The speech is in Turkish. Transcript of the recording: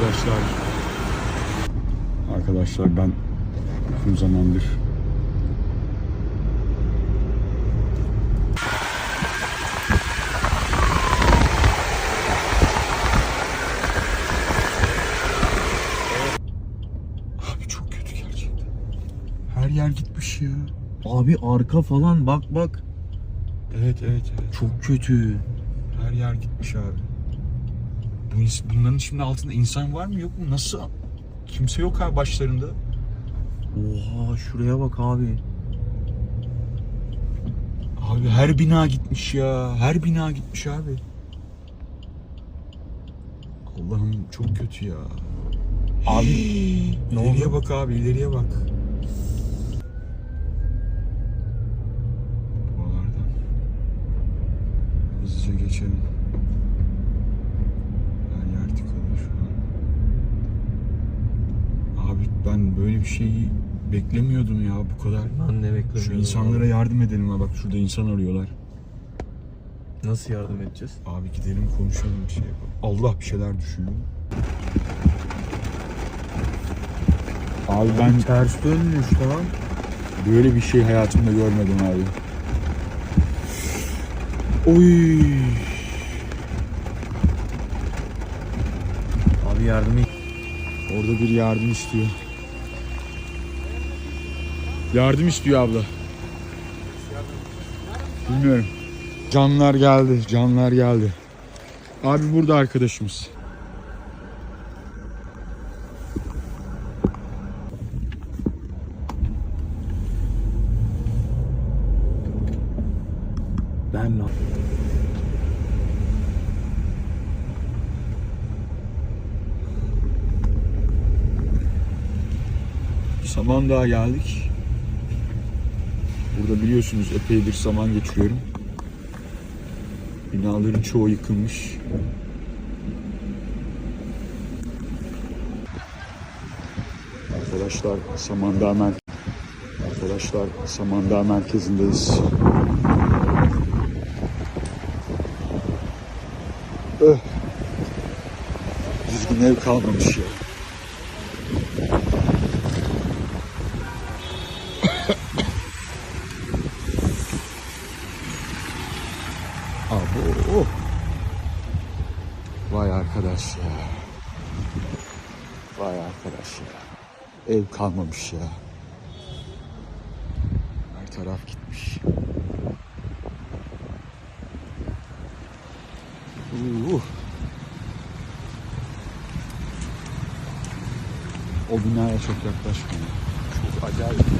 arkadaşlar. Arkadaşlar ben uzun zamandır Abi çok kötü gerçekten. Her yer gitmiş ya. Abi arka falan bak bak. Evet evet evet. Çok kötü. Her yer gitmiş abi. Bu bunların şimdi altında insan var mı yok mu? Nasıl? Kimse yok abi başlarında. Oha şuraya bak abi. Abi her bina gitmiş ya. Her bina gitmiş abi. Allah'ım çok kötü ya. Abi, ne ileriye oldu? bak abi ileriye bak. Buralardan hızlıca geçelim. Her yer tıkalı şu an. Abi ben böyle bir şeyi beklemiyordum ya bu kadar. Ben ne bekliyorum? Şu insanlara yardım edelim ha bak şurada insan arıyorlar. Nasıl yardım edeceğiz? Abi gidelim konuşalım bir şey yapalım. Allah bir şeyler düşünüyor. Abi ben Ters dönmüş lan. böyle bir şey hayatımda görmedim abi. Oy. Abi yardım et. Orada bir yardım istiyor. Yardım istiyor abla. Bilmiyorum. Canlar geldi, canlar geldi. Abi burada arkadaşımız. Ben lan. Samandağ'a geldik. Burada biliyorsunuz epeydir zaman geçiriyorum. Binaların çoğu yıkılmış. Arkadaşlar Samandağ mer Arkadaşlar Samandağ merkezindeyiz. Öh. Düzgün ev kalmamış ya. Abi oh. Vay arkadaş ya. Vay arkadaş ya. Ev kalmamış ya. Her taraf gitmiş. Uh. O binaya çok yaklaşmayın. Çok acayip.